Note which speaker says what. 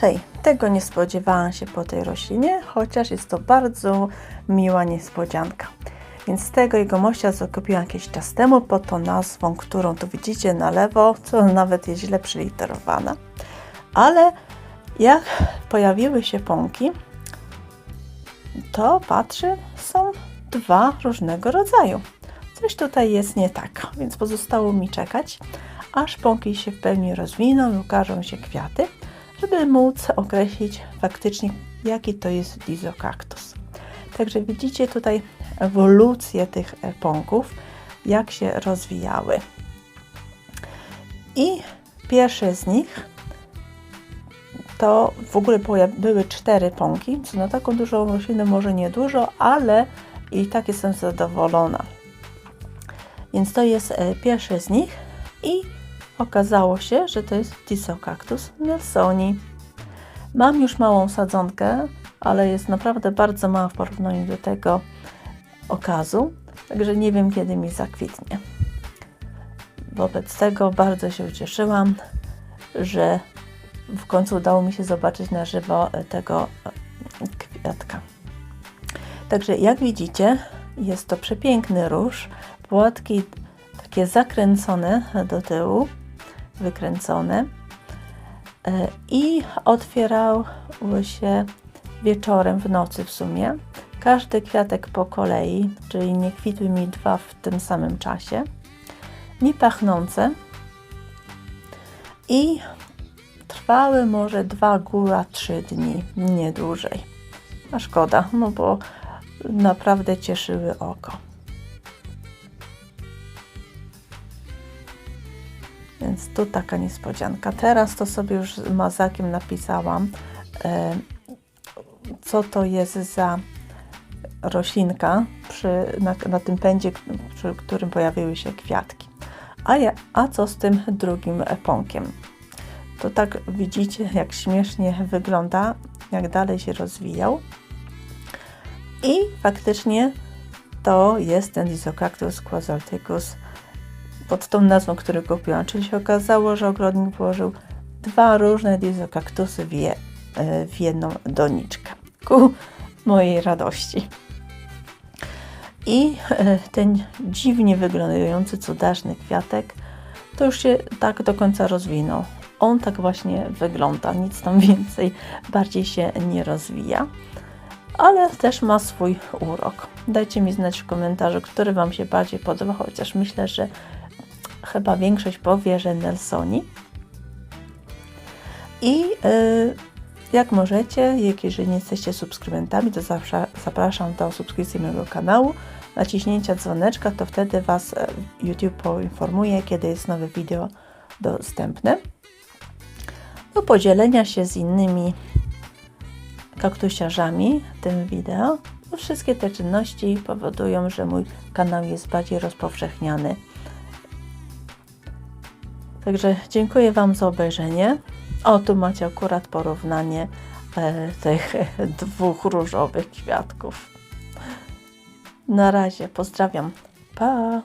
Speaker 1: Hej, tego nie spodziewałam się po tej roślinie, chociaż jest to bardzo miła niespodzianka. Więc tego jego mościa zakupiłam jakiś czas temu pod tą nazwą, którą tu widzicie na lewo, co nawet jest źle przyliterowana. Ale jak pojawiły się pąki, to patrzę, są dwa różnego rodzaju. Coś tutaj jest nie tak, więc pozostało mi czekać, aż pąki się w pełni rozwiną i ukażą się kwiaty, żeby móc określić faktycznie, jaki to jest dizokaktus. Także widzicie tutaj ewolucję tych pąków, jak się rozwijały. I pierwsze z nich to w ogóle były cztery pąki, co na taką dużą roślinę może nie dużo, ale i tak jestem zadowolona. Więc to jest e, pierwszy z nich i okazało się, że to jest Disocactus nelsoni. Mam już małą sadzonkę, ale jest naprawdę bardzo mała w porównaniu do tego okazu, także nie wiem kiedy mi zakwitnie. Wobec tego bardzo się ucieszyłam, że w końcu udało mi się zobaczyć na żywo tego kwiatka. Także jak widzicie, jest to przepiękny róż, płatki takie zakręcone do tyłu, wykręcone i otwierały się wieczorem, w nocy w sumie. Każdy kwiatek po kolei, czyli nie kwitły mi dwa w tym samym czasie. Nie pachnące i trwały może dwa, góra trzy dni, nie dłużej. A szkoda, no bo naprawdę cieszyły oko. Więc tu taka niespodzianka. Teraz to sobie już z mazakiem napisałam, e, co to jest za roślinka przy, na, na tym pędzie, przy którym pojawiły się kwiatki. A, ja, a co z tym drugim pąkiem? To tak widzicie, jak śmiesznie wygląda, jak dalej się rozwijał. I faktycznie to jest ten Disocactus quasalticus pod tą nazwą, który kupiłam. Czyli się okazało, że ogrodnik włożył dwa różne Disocactusy w, je, e, w jedną doniczkę. Ku mojej radości. I e, ten dziwnie wyglądający, cudaczny kwiatek to już się tak do końca rozwinął. On tak właśnie wygląda, nic tam więcej, bardziej się nie rozwija ale też ma swój urok. Dajcie mi znać w komentarzu, który Wam się bardziej podoba, chociaż myślę, że chyba większość powie, że Nelsoni. I yy, jak możecie, jeżeli nie jesteście subskrybentami, to zawsze zapraszam do subskrypcji mojego kanału, naciśnięcia dzwoneczka, to wtedy Was e, YouTube poinformuje, kiedy jest nowe wideo dostępne. Do podzielenia się z innymi kaktusiarzami tym wideo, bo wszystkie te czynności powodują, że mój kanał jest bardziej rozpowszechniany. Także dziękuję Wam za obejrzenie. O, tu macie akurat porównanie e, tych dwóch różowych kwiatków. Na razie, pozdrawiam. Pa!